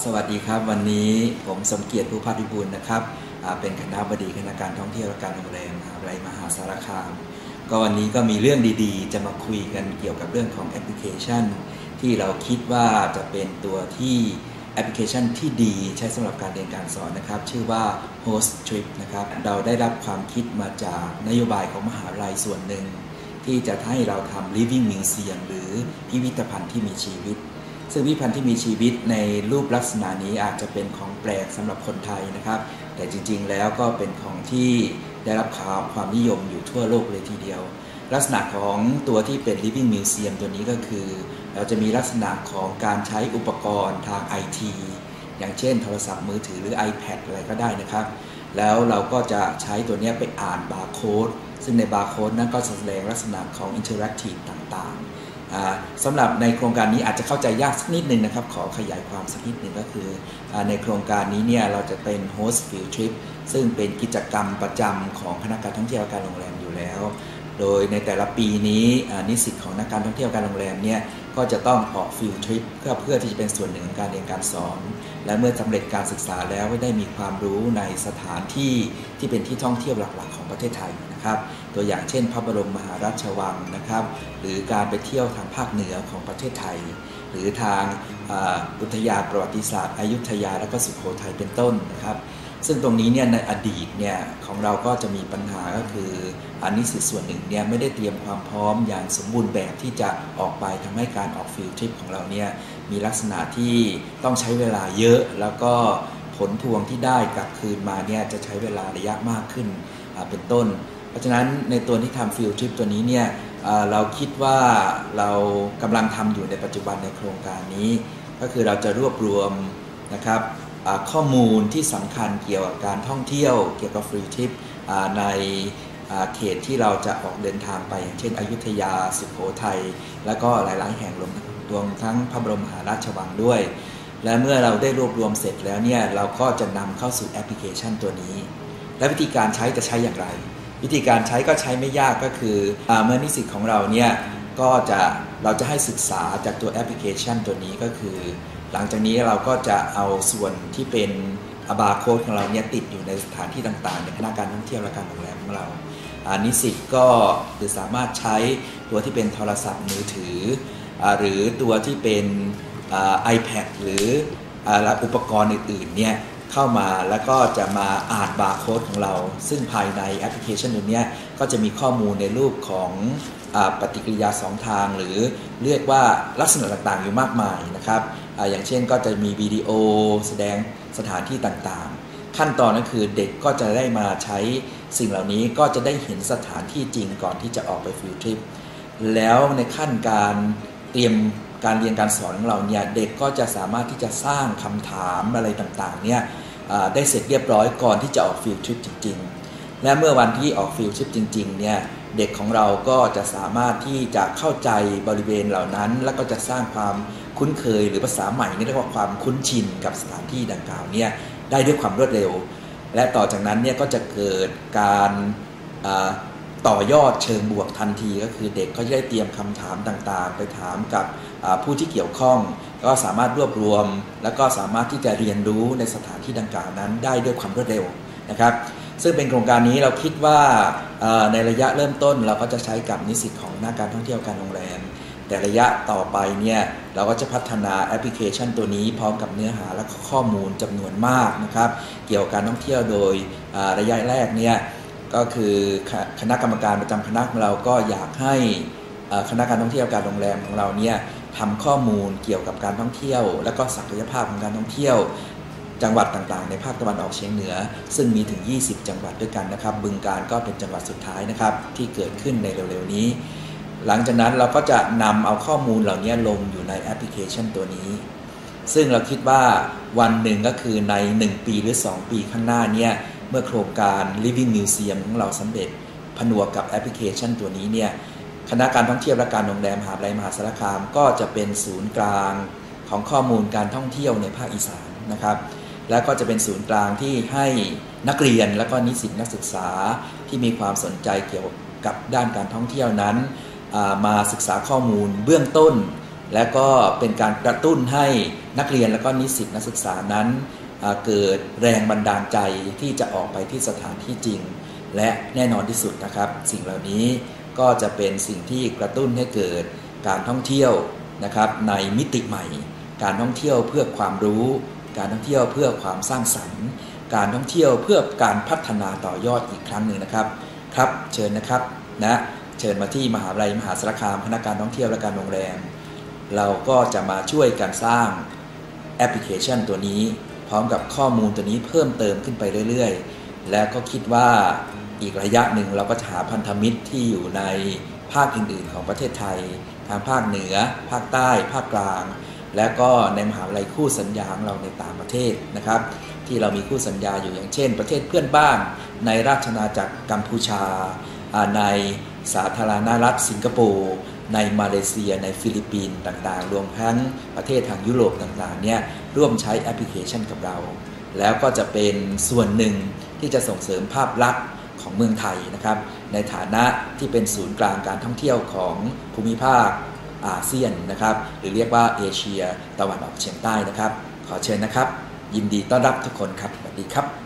สวัสดีครับ วันนี้ผมสมเกียรติผู้พัฒิบูลนะครับเป็นคณะบดีคณะการท่องเที่ยวและการโรงแรมมหาวิทยาลัยมหาสารคาม ก็วันนี้ก็มีเรื่องดีๆ จะมาคุยกันเกี่ยวกับเรื่องของแอปพลิเคชัน ที่เราคิดว่าจะเป็นตัวที่แอปพลิเคชันที่ดีใช้สำหรับการเรียนการสอนนะครับ ชื่อว่า Host Trip นะครับเราได้รับความคิดมาจากนโยบายของมหาวิทยาลัยส่วนหนึ่ง ที่จะให้เราทำ Living Museum หรือพิพิธภัณฑ์ที่มีชีวิต ซึ่งพิพิธภัณฑ์ที่มีชีวิตในรูปลักษณะนี้อาจจะเป็นของแปลกสำหรับคนไทยนะครับ แต่จริงๆแล้วก็เป็นของที่ได้รับข่าวความนิยมอยู่ทั่วโลกเลยทีเดียว ลักษณะของตัวที่เป็น Living Museum ตัวนี้ก็คือ เราจะมีลักษณะของการใช้อุปกรณ์ทางไอทีอย่างเช่น โทรศัพท์มือถือหรือ iPad อะไรก็ได้นะครับ แล้วเราก็จะใช้ตัวนี้ไปอ่านบาร์โค้ดซึ่งในบาร์โค้ดนั้นก็แสดงลักษณะของอินเทอร์แอคทีฟต่างๆ สำหรับในโครงการนี้อาจจะเข้าใจยากสักนิดนึงนะครับ ขอขยายความสักนิดหนึ่งก็คืออในโครงการนี้เนี่ยเราจะเป็นโฮสต์ฟิลทริปซึ่งเป็นกิจกรรมประจำของคณะการท่องเที่ยวการโรงแรมอยู่แล้ว โดยในแต่ละปีนี้นิสิตของนักการท่องเที่ยวการโรงแรมเนี่ยก็จะต้องออกฟิลทริปเพื่อเพื่อที่จะเป็นส่วนหนึ่งของการเรียนการสอน และเมื่อสำเร็จการศึกษาแล้วได้มีความรู้ในสถานที่ที่เป็นที่ท่องเที่ยวหลักๆ ของประเทศไทย นะครับ ตัวอย่างเช่น พระบรมมหาราชวังนะครับ หรือการไปเที่ยวทางภาคเหนือของประเทศไทย หรือทางอุทยานประวัติศาสตร์อยุธยาและก็สุโขทัยเป็นต้นนะครับ ซึ่งตรงนี้เนี่ยในอดีตเนี่ยของเราก็จะมีปัญหาก็คืออันนี้สิส่วนหนึ่งเนี่ยไม่ได้เตรียมความพร้อมอย่างสมบูรณ์แบบที่จะออกไปทำให้การออกฟิลทริปของเราเนี่ยมีลักษณะที่ต้องใช้เวลาเยอะแล้วก็ผลพวงที่ได้กลับคืนมาเนี่ยจะใช้เวลาระยะมากขึ้นเป็นต้น เพราะฉะนั้นในตัวที่ทำฟิลทริปตัวนี้เนี่ยเราคิดว่าเรากำลังทำอยู่ในปัจจุบันในโครงการนี้ ก็คือเราจะรวบรวมนะครับข้อมูลที่สำคัญเกี่ยวกับการท่องเที่ยวเกี่ยวกับฟรีทริปในเขตที่เราจะออกเดินทางไป อย่างเช่น อยุธยาสุโขทัยและก็หลาย ๆ แห่งรวมรวมทั้งพระบรมมหาราชวังด้วย และเมื่อเราได้รวบรวมเสร็จแล้วเนี่ยเราก็จะนำเข้าสู่แอปพลิเคชันตัวนี้ และวิธีการใช้จะใช้อย่างไร วิธีการใช้ก็ใช้ไม่ยากก็คืออเมื่อนิสิตของเราเนี่ยก็จะเราจะให้ศึกษาจากตัวแอปพลิเคชันตัวนี้ก็คือ หลังจากนี้เราก็จะเอาส่วนที่เป็นอบาร์โค้ดของเราเนี่ยติดอยู่ในสถานที่ต่างๆในคณะการท่องเที่ยวและการโรงแรมของเรานิสิตก็คือสามารถใช้ตัวที่เป็นโทรศัพท์มือถืออหรือตัวที่เป็นไอแพดหรืออุปกรณ์อื่นๆเนี่ย เข้ามาแล้วก็จะมาอ่านบาร์โค้ดของเรา ซึ่งภายในแอปพลิเคชันตัวนี้ก็จะมีข้อมูลในรูปของอปฏิกิริยาสองทาง หรือเรียกว่าลักษณะต่างๆอยู่มากมายนะครับอย่างเช่นก็จะมีวิดีโอแสดงสถานที่ต่างๆ ขั้นตอนก็คือเด็กก็จะได้มาใช้สิ่งเหล่านี้ก็จะได้เห็นสถานที่จริงก่อนที่จะออกไปฟิลทริปแล้วในขั้นการเตรียมการเรียนการสอนของเราเนี่ยเด็กก็จะสามารถที่จะสร้างคำถามอะไรต่างๆเนี่ย ได้เสร็จเรียบร้อยก่อนที่จะออกฟิลทริปจริง ๆ และเมื่อวันที่ออกฟิลทริปจริงๆเนี่ยเด็กของเราก็จะสามารถที่จะเข้าใจบริเวณเหล่านั้น แล้วก็จะสร้างความคุ้นเคยหรือภาษาใหม่นี่เรียกว่าความคุ้นชินกับสถานที่ดังกล่าวเนี่ยได้ด้วยความรวดเร็ว และต่อจากนั้นเนี่ยก็จะเกิดการต่อยอดเชิงบวกทันที ก็คือเด็กก็จะได้เตรียมคำถามต่างๆ ไปถามกับผู้ที่เกี่ยวข้อง ก็สามารถรวบรวม แล้วก็สามารถที่จะเรียนรู้ในสถานที่ดังกล่าวนั้นได้ด้วยความรวดเร็วนะครับ ซึ่งเป็นโครงการนี้เราคิดว่าในระยะเริ่มต้นเราก็จะใช้กับนิสิตของหนักการท่องเที่ยวการโรงแรม แต่ระยะต่อไปเนี่ยเราก็จะพัฒนาแอปพลิเคชันตัวนี้พร้อมกับเนื้อหาและข้อมูลจำนวนมากนะครับ เกี่ยวกับการท่องเที่ยวโดยระยะแรกเนี่ยก็คือคณะกรรมการประจำคณะของเราก็อยากให้คณะการท่องเที่ยวการโรงแรมของเราเนี่ย ทำข้อมูลเกี่ยวกับการท่องเที่ยว และก็ศักยภาพของการท่องเที่ยว จังหวัดต่างๆ ในภาคตะวันออกเฉียงเหนือ ซึ่งมีถึง 20 จังหวัดด้วยกันนะครับ บึงการก็เป็นจังหวัดสุดท้ายนะครับที่เกิดขึ้นในเร็วๆนี้ หลังจากนั้นเราก็จะนำเอาข้อมูลเหล่านี้ลงอยู่ในแอปพลิเคชันตัวนี้ ซึ่งเราคิดว่าวันหนึ่งก็คือใน 1 ปีหรือ 2 ปีข้างหน้าเนี่ยเมื่อโครงการ Living Museum ของเราสำเร็จผนวกกับแอปพลิเคชันตัวนี้เนี่ย คณะการท่องเที่ยวและการโรงแรมหาดไรมหาสารคาม ก็จะเป็นศูนย์กลางของข้อมูลการท่องเที่ยวในภาคอีสานนะครับ แล้วก็จะเป็นศูนย์กลางที่ให้นักเรียนและก็นิสิตนักศึกษาที่มีความสนใจเกี่ยวกับด้านการท่องเที่ยวนั้น มาศึกษาข้อมูลเบื้องต้น และก็เป็นการกระตุ้นให้นักเรียนและก็นิสิตนักศึกษานั้นเกิดแรงบันดาลใจที่จะออกไปที่สถานที่จริง และแน่นอนที่สุดนะครับ สิ่งเหล่านี้ ก็จะเป็นสิ่งที่กระตุ้นให้เกิดการท่องเที่ยวนะครับในมิติใหม่ การท่องเที่ยวเพื่อความรู้ การท่องเที่ยวเพื่อความสร้างสรรค์ การท่องเที่ยวเพื่อการพัฒนาต่อยอดอีกครั้งหนึ่งนะครับครับเชิญนะครับนะเชิญมาที่มหาวิทยาลัยมหาสารคามคณะการท่องเที่ยวและการโรงแรม เราก็จะมาช่วยกันสร้างแอปพลิเคชันตัวนี้ พร้อมกับข้อมูลตัวนี้เพิ่มเติมขึ้นไปเรื่อย ๆ และก็คิดว่า อีกระยะหนึ่งเราก็จะหาพันธมิตรที่อยู่ในภาคอื่นๆ ของประเทศไทย ทางภาคเหนือ ภาคใต้ ภาคกลาง และก็ในมหาวิทยาลัยคู่สัญญาของเราในต่างประเทศนะครับ ที่เรามีคู่สัญญาอยู่อย่างเช่น ประเทศเพื่อนบ้าน ในราชนาจักรกัมพูชา ในสาธารณรัฐสิงคโปร์ในมาเลเซียในฟิลิปปินส์ต่างๆ รวมทั้งประเทศทางยุโรปต่างๆเนี่ยร่วมใช้แอปพลิเคชันกับเรา แล้วก็จะเป็นส่วนหนึ่งที่จะส่งเสริมภาพลักษณ์ ของเมืองไทยนะครับ ในฐานะที่เป็นศูนย์กลางการท่องเที่ยวของภูมิภาคอาเซียนนะครับ หรือเรียกว่าเอเชียตะวันออกเฉียงใต้นะครับ ขอเชิญนะครับ ยินดีต้อนรับทุกคนครับสวัสดีครับ